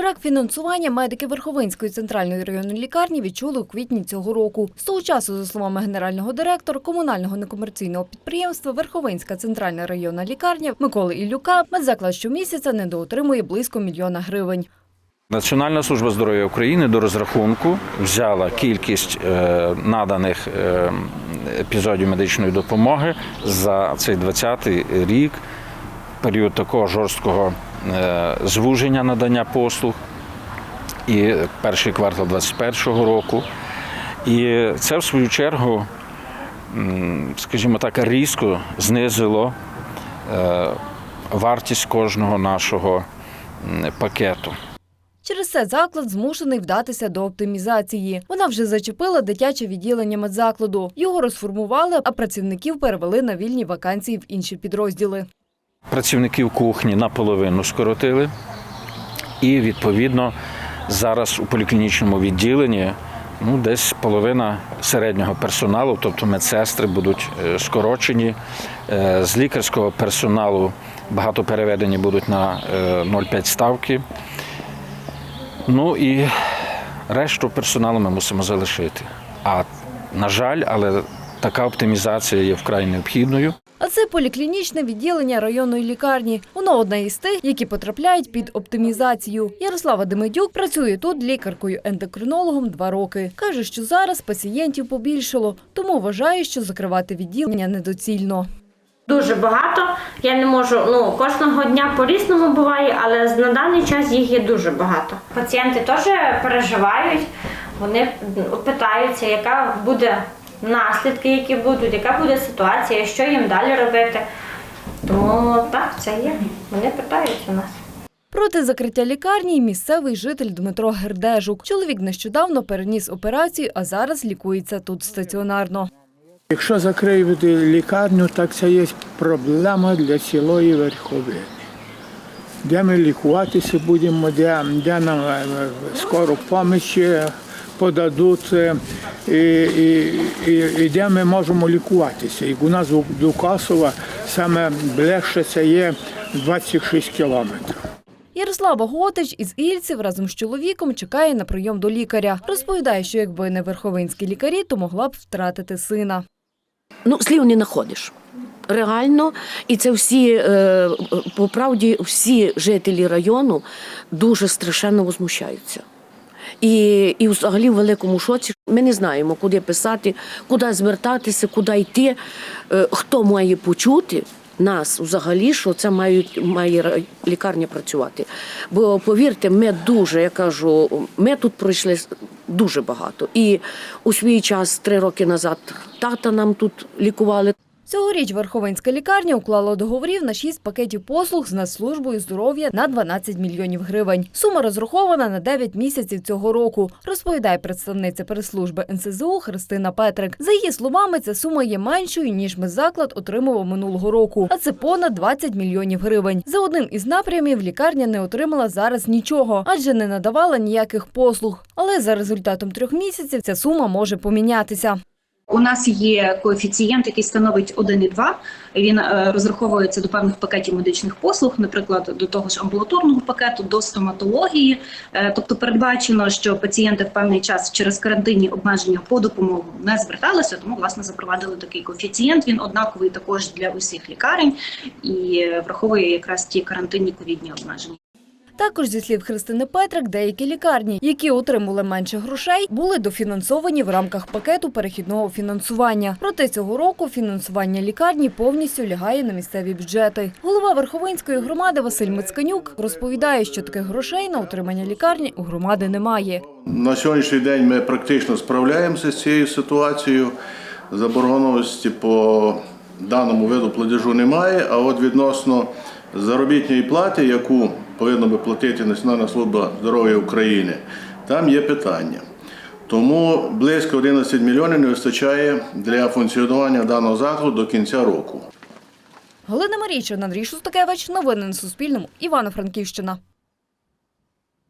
Брак фінансування медики Верховинської центральної районної лікарні відчули у квітні цього року. З того часу, за словами генерального директора комунального некомерційного підприємства Верховинська центральна районна лікарня Миколи Іллюка, медзаклад щомісяця недоотримує близько мільйона гривень. Національна служба здоров'я України до розрахунку взяла кількість е, наданих е, епізодів медичної допомоги за цей 20-й рік, період такого жорсткого звуження надання послуг і перший квартал 2021 року. І це, в свою чергу, скажімо так, різко знизило е, вартість кожного нашого пакету. Через це заклад змушений вдатися до оптимізації. Вона вже зачепила дитяче відділення медзакладу. Його розформували, а працівників перевели на вільні вакансії в інші підрозділи. Працівників кухні наполовину скоротили, і відповідно зараз у поліклінічному відділенні ну, десь половина середнього персоналу, тобто медсестри, будуть е, скорочені. Е, З лікарського персоналу багато переведені будуть на е, 0,5 ставки. Ну і решту персоналу ми мусимо залишити. А на жаль, але така оптимізація є вкрай необхідною. А це поліклінічне відділення районної лікарні. Воно одне із тих, які потрапляють під оптимізацію. Ярослава Демидюк працює тут лікаркою-ендокринологом два роки. Каже, що зараз пацієнтів побільшало, тому вважає, що закривати відділення недоцільно. Дуже багато. Я не можу, ну кожного дня по-різному буває, але на даний час їх є дуже багато. Пацієнти теж переживають, вони питаються, яка буде наслідки, які будуть, яка буде ситуація, що їм далі робити. Тому так, це є. Вони питають у нас. Проти закриття лікарні місцевий житель Дмитро Гердежук. Чоловік нещодавно переніс операцію, а зараз лікується тут стаціонарно. Якщо закриють лікарню, так це є проблема для цілої верховини. Де ми лікуватися будемо, де, де нам е, скоро помощі подадуть, і, і, і, і де ми можемо лікуватися. І у нас у Дукасова саме ближче це є 26 кілометрів. Ярослава Готич із Ільців разом з чоловіком чекає на прийом до лікаря. Розповідає, що якби не верховинські лікарі, то могла б втратити сина. ну, слів не знаходиш. Реально, і це всі, е, по правді, всі жителі району дуже страшенно возмущаються. І, і взагалі в великому шоці ми не знаємо, куди писати, куди звертатися, куди йти, е, хто має почути нас взагалі, що це мають, має лікарня працювати. Бо повірте, ми дуже, я кажу, ми тут пройшли дуже багато. І у свій час, три роки назад, тата нам тут лікували. Цьогоріч Верховинська лікарня уклала договорів на 6 пакетів послуг з Нацслужбою здоров'я на 12 мільйонів гривень. Сума розрахована на 9 місяців цього року, розповідає представниця прес-служби НСЗУ Христина Петрик. За її словами, ця сума є меншою, ніж медзаклад отримував минулого року, а це понад 20 мільйонів гривень. За одним із напрямів лікарня не отримала зараз нічого, адже не надавала ніяких послуг. Але за результатом трьох місяців ця сума може помінятися. У нас є коефіцієнт, який становить 1,2. Він е, розраховується до певних пакетів медичних послуг, наприклад, до того ж амбулаторного пакету, до стоматології. Е, Тобто передбачено, що пацієнти в певний час через карантинні обмеження по допомогу не зверталися, тому власне запровадили такий коефіцієнт. Він однаковий також для усіх лікарень і е, враховує якраз ті карантинні ковідні обмеження. Також, зі слів Христини Петрик, деякі лікарні, які отримали менше грошей, були дофінансовані в рамках пакету перехідного фінансування. Проте цього року фінансування лікарні повністю лягає на місцеві бюджети. Голова Верховинської громади Василь Мицканюк розповідає, що таких грошей на утримання лікарні у громади немає. На сьогоднішній день ми практично справляємося з цією ситуацією. Заборгованості по даному виду платежу немає, а от відносно заробітної плати, яку повинна би платити Національна служба здоров'я України, там є питання. Тому близько 11 мільйонів не вистачає для функціонування даного закладу до кінця року. Галина Марійчина, Андрій Шустакевич. Новини на Суспільному. Івано-Франківщина.